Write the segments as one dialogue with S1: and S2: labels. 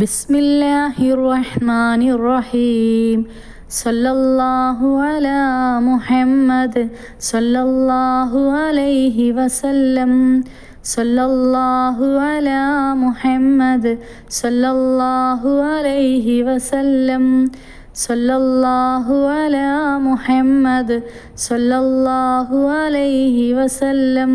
S1: ബിസ്മില്ലാഹി റഹ്മാനി റഹീം സല്ലല്ലാഹു അലാ മുഹമ്മദ് സല്ലല്ലാഹു അലൈഹി വസല്ലം. സല്ലല്ലാഹു അലാ മുഹമ്മദ് സല്ലല്ലാഹു അലൈഹി വസല്ലം. സല്ലല്ലാഹു അലാ മുഹമ്മദ് സല്ലല്ലാഹു അലൈഹി വസല്ലം.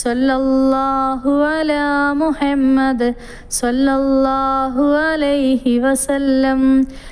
S1: സൊല്ലാഹു അല മുഹമ്മദ് സൊല്ലാഹു അലൈഹി വസല്ലം.